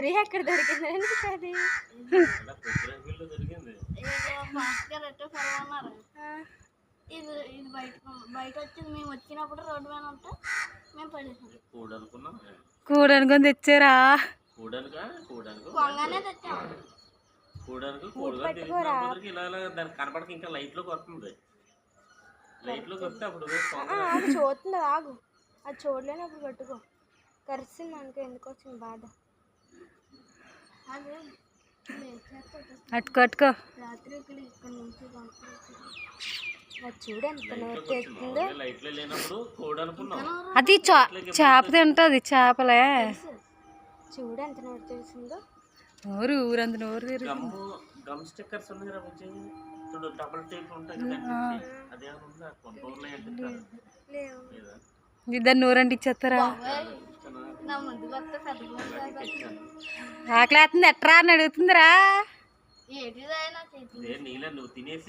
ఒరే ఎక్కడ దొరికిందని అది? ఇది ఇది బయట బయట వచ్చింది. మేము వచ్చినప్పుడు రోడ్డు మీద ఉంటే మేము పడేసాం. కూడు అనుకున్నాం కూడనుకొని తెచ్చారా? కూడనుకా? కూడనుకు? కొంగనే తెచ్చాం. కూడనుకు కూడుగా తిరిగినప్పటికి ఇలా ఇలా దానికి కనపడక ఇంకా లైట్లోకి వస్తుంది లైట్లోకి వస్తే అప్పుడు ఆ, అది చూస్తుంది ఆగు. అది చూడలేనప్పుడు పట్టుకో కరిసింది అనుకో ఎందుకు వచ్చింది బాధ? అట్టుకో అట్టుకో. అది చూడు ఎంత నోరు తెస్తుందో లైట్లో లేనప్పుడు కూడు అనుకున్నాం అది చా చేప తింటుంది చేపలే. చూడు ఎంత నోరు తెలిసిందో నోరు ఊరంత నోరు గమ్ స్టిక్కర్స్ ఉన్నాయి చూడు డబుల్ టేప్ అదే ఉందా కొంత లేదా? ఇద్దరు నోరు అంటిచ్చేస్తారా ఆకలి వేస్తుంది ఎట్రా అని అడుగుతుందిరా. నువ్వు తినేసి